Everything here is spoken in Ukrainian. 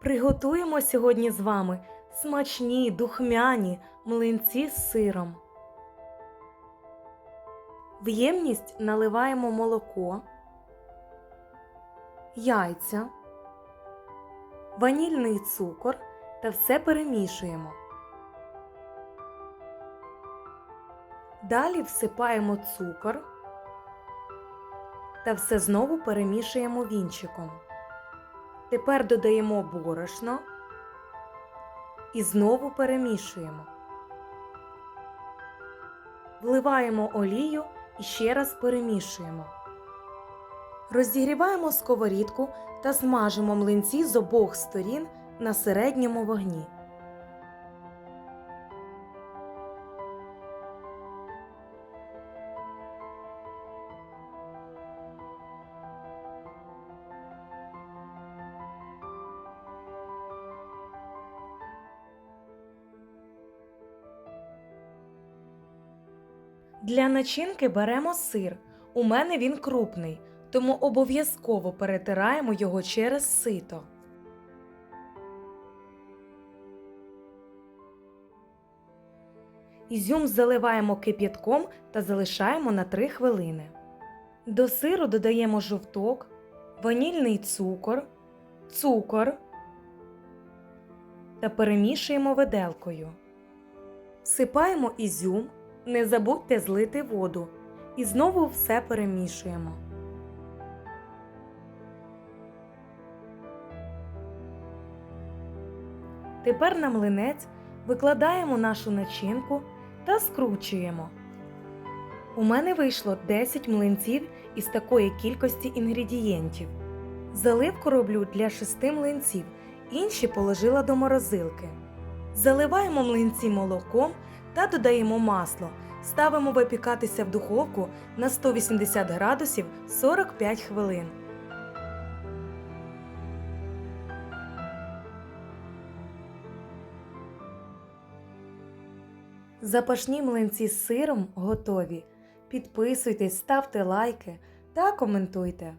Приготуємо сьогодні з вами смачні духмяні млинці з сиром. В ємність наливаємо молоко, яйця, ванільний цукор та все перемішуємо. Далі всипаємо цукор та все знову перемішуємо вінчиком. Тепер додаємо борошно і знову перемішуємо. Вливаємо олію і ще раз перемішуємо. Розігріваємо сковорідку та смажимо млинці з обох сторін на середньому вогні. Для начинки беремо сир. У мене він крупний, тому обов'язково перетираємо його через сито. Ізюм заливаємо кип'ятком та залишаємо на 3 хвилини. До сиру додаємо жовток, ванільний цукор, цукор та перемішуємо виделкою. Всипаємо ізюм, не забудьте злити воду і знову все перемішуємо. Тепер на млинець викладаємо нашу начинку та скручуємо. У мене вийшло 10 млинців із такої кількості інгредієнтів. Заливку роблю для 6 млинців, інші положила до морозилки. Заливаємо млинці молоком та додаємо масло. Ставимо випікатися в духовку на 180 градусів 45 хвилин. Запашні млинці з сиром готові. Підписуйтесь, ставте лайки та коментуйте.